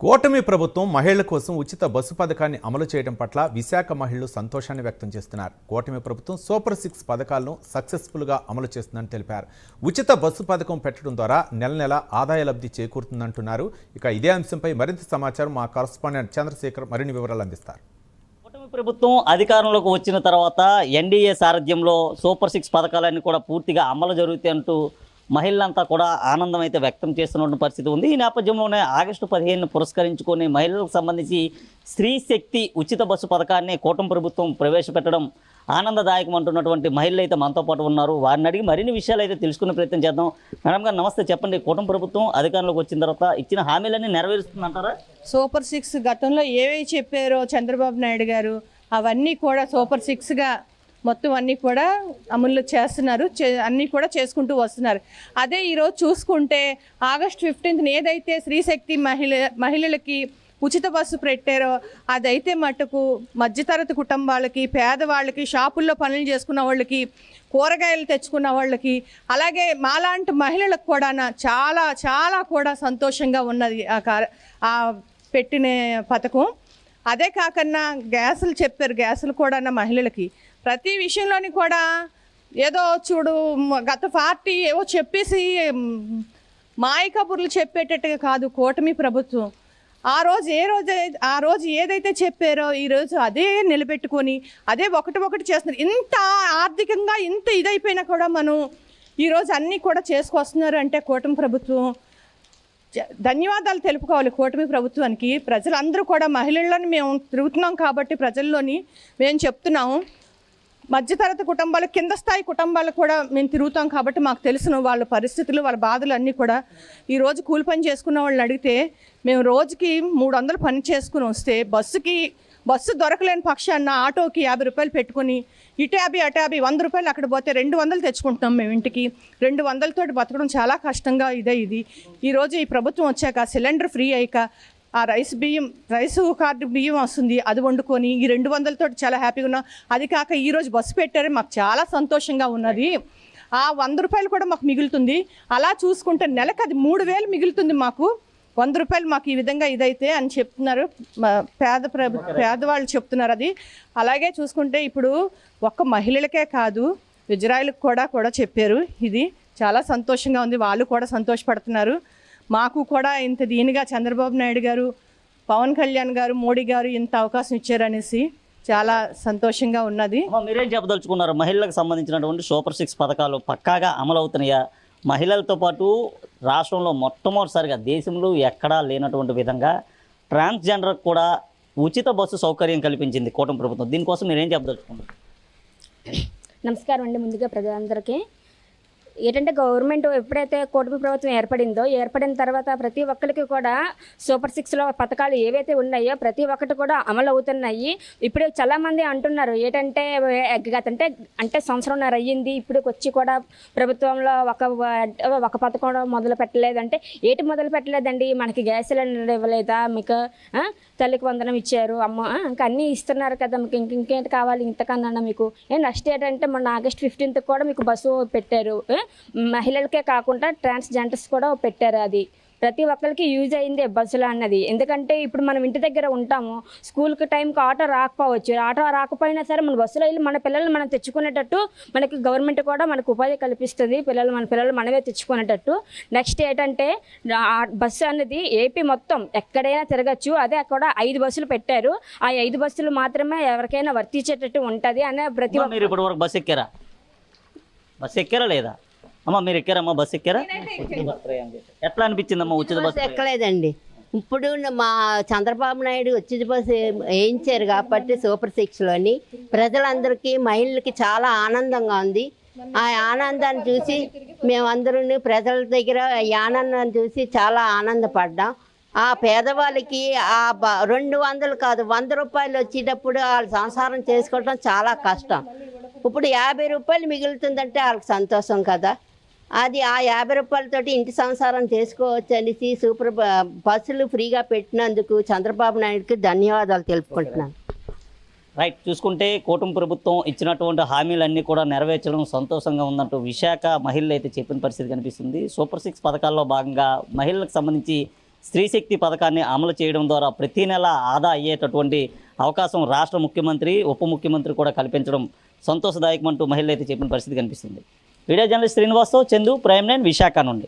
కూటమి ప్రభుత్వం మహిళల కోసం ఉచిత బస్సు పథకాన్ని అమలు చేయడం పట్ల విశాఖ మహిళలు సంతోషాన్ని వ్యక్తం చేస్తున్నారు. కూటమి ప్రభుత్వం సూపర్ సిక్స్ పథకాలను సక్సెస్ఫుల్గా అమలు చేస్తుందని తెలిపారు. ఉచిత బస్సు పథకం పెట్టడం ద్వారా నెల నెల ఆదాయ లబ్ధి చేకూరుతుందంటున్నారు. ఇక ఇదే అంశంపై మరింత సమాచారం మా కరస్పాండెంట్ చంద్రశేఖర్ మరిన్ని వివరాలు అందిస్తారు. కూటమి ప్రభుత్వం అధికారంలోకి వచ్చిన తర్వాత ఎన్డీఏ సారథ్యంలో సూపర్ సిక్స్ పథకాలన్నీ కూడా పూర్తిగా అమలు జరుగుతాయి అంటూ మహిళలంతా కూడా ఆనందం అయితే వ్యక్తం చేస్తున్నటువంటి పరిస్థితి ఉంది. ఈ నేపథ్యంలోనే ఆగస్టు పదిహేను పురస్కరించుకొని మహిళలకు సంబంధించి స్త్రీ శక్తి ఉచిత బస్సు పథకాన్ని కూటమి ప్రభుత్వం ప్రవేశపెట్టడం ఆనందదాయకం అంటున్నటువంటి మహిళలు అయితే మనతో పాటు ఉన్నారు. వారిని అడిగి మరిన్ని విషయాలు అయితే తెలుసుకునే ప్రయత్నం చేద్దాం. మేడం గారు నమస్తే. చెప్పండి కూటమి ప్రభుత్వం అధికారంలోకి వచ్చిన తర్వాత ఇచ్చిన హామీలన్నీ నెరవేరుస్తుందంటారా? సూపర్ సిక్స్ గతంలో ఏవేవి చెప్పారో చంద్రబాబు నాయుడు గారు అవన్నీ కూడా సూపర్ సిక్స్గా మొత్తం అన్నీ కూడా అమలు చేస్తున్నారు. చే- అన్నీ కూడా చేసుకుంటూ వస్తున్నారు. అదే ఈరోజు చూసుకుంటే ఆగస్ట్ ఫిఫ్టీన్త్న ఏదైతే స్త్రీశక్తి మహిళ మహిళలకి ఉచిత బస్సు పెట్టారో అదైతే మటుకు మధ్యతరగతి కుటుంబాలకి పేదవాళ్ళకి షాపుల్లో పనులు చేసుకున్న వాళ్ళకి కూరగాయలు తెచ్చుకున్న వాళ్ళకి అలాగే మాలాంటి మహిళలకు కూడా చాలా చాలా కూడా సంతోషంగా ఉన్నది ఆ ఆ పెట్టిన పథకం. అదే కాకన్నా గ్యాసులు చెప్పారు గ్యాసులు కూడా మహిళలకి. ప్రతి విషయంలోని కూడా ఏదో చూడు గత పార్టీ ఏవో చెప్పేసి మాయకబుర్లు చెప్పేటట్టుగా కాదు కూటమి ప్రభుత్వం. ఆ రోజు ఏ రోజు ఆ రోజు ఏదైతే చెప్పారో ఈ రోజు అదే నిలబెట్టుకొని అదే ఒకటి ఒకటి చేస్తున్నారు. ఇంత ఆర్థికంగా ఇంత ఇదైపోయినా కూడా మనం ఈరోజు అన్నీ కూడా చేసుకొస్తున్నారు అంటే కూటమి ప్రభుత్వం ధన్యవాదాలు తెలుపుకోవాలి కూటమి ప్రభుత్వానికి. ప్రజలందరూ కూడా మహిళలను మేము తిరుగుతున్నాం కాబట్టి ప్రజల్లోని మేము చెప్తున్నాము. మధ్యతరగతి కుటుంబాలు కింద స్థాయి కుటుంబాలు కూడా మేము తిరుగుతాం కాబట్టి మాకు తెలుసును వాళ్ళ పరిస్థితులు వాళ్ళ బాధలు అన్నీ కూడా ఈరోజు కూలి పని చేసుకున్న వాళ్ళని అడిగితే మేము రోజుకి మూడు వందలు పని చేసుకుని వస్తే బస్సుకి బస్సు దొరకలేని పక్షాన ఆటోకి యాభై రూపాయలు పెట్టుకొని ఇటు యాభై అటు యాభై వంద రూపాయలు అక్కడ పోతే రెండు వందలు తెచ్చుకుంటున్నాం మేము ఇంటికి. రెండు వందలతోటి బతకడం చాలా కష్టంగా ఇదే ఇది. ఈరోజు ఈ ప్రభుత్వం వచ్చాక సిలిండర్ ఫ్రీ అయ్యాక ఆ రైస్ బియ్యం రైస్ కార్డు బియ్యం వస్తుంది అది వండుకొని ఈ రెండు వందలతో చాలా హ్యాపీగా ఉన్నాం. అది కాక ఈరోజు బస్సు పెట్టారు మాకు చాలా సంతోషంగా ఉన్నది. ఆ వంద రూపాయలు కూడా మాకు మిగులుతుంది. అలా చూసుకుంటే నెలకు అది మూడు వేలు మిగులుతుంది మాకు. వంద రూపాయలు మాకు ఈ విధంగా ఇదైతే అని చెప్తున్నారు. పేద ప్రభు పేదవాళ్ళు చెప్తున్నారు అది. అలాగే చూసుకుంటే ఇప్పుడు ఒక్క మహిళలకే కాదు ఇజ్రాయిల్కి కూడా కూడా చెప్పారు ఇది. చాలా సంతోషంగా ఉంది. వాళ్ళు కూడా సంతోషపడుతున్నారు. మాకు కూడా ఇంత దీనిగా చంద్రబాబు నాయుడు గారు పవన్ కళ్యాణ్ గారు మోడీ గారు ఇంత అవకాశం ఇచ్చారనేసి చాలా సంతోషంగా ఉన్నది. మీరేం చెప్పదలుచుకున్నారు? మహిళలకు సంబంధించినటువంటి సూపర్ సిక్స్ పథకాలు పక్కాగా అమలు మహిళలతో పాటు రాష్ట్రంలో మొట్టమొదటిసారిగా దేశంలో ఎక్కడా లేనటువంటి విధంగా ట్రాన్స్జెండర్ కూడా ఉచిత బస్సు సౌకర్యం కల్పించింది కూటమి ప్రభుత్వం. దీనికోసం మీరేం చెప్పదలుచుకున్నారు నమస్కారం అండి. ముందుగా ప్రజలందరికీ ఏంటంటే గవర్నమెంట్ ఎప్పుడైతే కూటమి ప్రభుత్వం ఏర్పడిందో ఏర్పడిన తర్వాత ప్రతి ఒక్కరికి కూడా సూపర్ సిక్స్లో పథకాలు ఏవైతే ఉన్నాయో ప్రతి ఒక్కటి కూడా అమలు అవుతున్నాయి. ఇప్పుడు చాలామంది అంటున్నారు ఏంటంటే గతంటే అంటే సంవత్సరంన్నర అయ్యింది ఇప్పుడు వచ్చి కూడా ప్రభుత్వంలో ఒక ఒక పథకం మొదలు పెట్టలేదంటే ఏటి మొదలు పెట్టలేదండి? మనకి గ్యాస్ సిలిండర్ ఇవ్వలేదా? మీకు తల్లికి వందనం ఇచ్చారు అమ్మ ఇంకా అన్నీ ఇస్తున్నారు కదా మీకు ఇంక ఇంకేంటి కావాలి ఇంతకన్నా మీకు? నెక్స్ట్ ఏంటంటే మొన్న ఆగస్ట్ ఫిఫ్టీన్త్ కూడా మీకు బస్సు పెట్టారు మహిళలకే కాకుండా ట్రాన్స్జెండర్స్ కూడా పెట్టారు అది. ప్రతి ఒక్కరికి యూజ్ అయిందే బస్సులు అన్నది. ఎందుకంటే ఇప్పుడు మనం ఇంటి దగ్గర ఉంటాము స్కూల్కి టైంకి ఆటో రాకపోవచ్చు. ఆటో రాకపోయినా సరే మన బస్సులో వెళ్ళి మన పిల్లల్ని మనం తెచ్చుకునేటట్టు మనకి గవర్నమెంట్ కూడా మనకు ఉపాధి కల్పిస్తుంది. పిల్లలు మన పిల్లలు మనమే తెచ్చుకునేటట్టు. నెక్స్ట్ ఏంటంటే బస్సు అనేది ఏపీ మొత్తం ఎక్కడైనా తిరగచ్చు. అదే అక్కడ ఐదు బస్సులు పెట్టారు. ఆ ఐదు బస్సులు మాత్రమే ఎవరికైనా వర్తించేటట్టు ఉంటుంది అనే ప్రతి వరకు బస్సు ఎక్కారా? బస్సు ఎక్కారా లేదా? అమ్మ మీరు ఎక్కారమ్మా బస్సు ఎక్కారా? ఎట్లా అనిపించిందమ్మా ఉచిత బస్సు ఎక్కలేదండి. ఇప్పుడు మా చంద్రబాబు నాయుడు ఉచిత బస్సు వేయించారు కాబట్టి సూపర్ సిక్స్లోని. ప్రజలందరికీ మహిళలకి చాలా ఆనందంగా ఉంది. ఆ ఆనందాన్ని చూసి మేమందరూ ప్రజల దగ్గర ఈ ఆనందాన్ని చూసి చాలా ఆనందపడ్డాం. ఆ పేదవాళ్ళకి ఆ బ రెండు వందలు కాదు వంద రూపాయలు వచ్చేటప్పుడు వాళ్ళు సంసారం చేసుకోవడం చాలా కష్టం. ఇప్పుడు యాభై రూపాయలు మిగులుతుందంటే వాళ్ళకి సంతోషం కదా. అది ఆ యాభై రూపాయలతోటి ఇంటి సంసారం చేసుకోవచ్చు అనేసి సూపర్ బస్సులు ఫ్రీగా పెట్టినందుకు చంద్రబాబు నాయుడుకి ధన్యవాదాలు తెలుపుకుంటున్నాను. రైట్ చూసుకుంటే కూటమి ప్రభుత్వం ఇచ్చినటువంటి హామీలన్నీ కూడా నెరవేర్చడం సంతోషంగా ఉందంటూ విశాఖ మహిళలు అయితే చెప్పిన పరిస్థితి కనిపిస్తుంది. సూపర్ సిక్స్ పథకాల్లో భాగంగా మహిళలకు సంబంధించి స్త్రీశక్తి పథకాన్ని అమలు చేయడం ద్వారా ప్రతి నెల ఆదా అయ్యేటటువంటి అవకాశం రాష్ట్ర ముఖ్యమంత్రి ఉప ముఖ్యమంత్రి కూడా కల్పించడం సంతోషదాయకమంటూ మహిళలు అయితే చెప్పిన పరిస్థితి కనిపిస్తుంది. Video journalist Srinivasarao Chandu prime nine Visakha నుండి.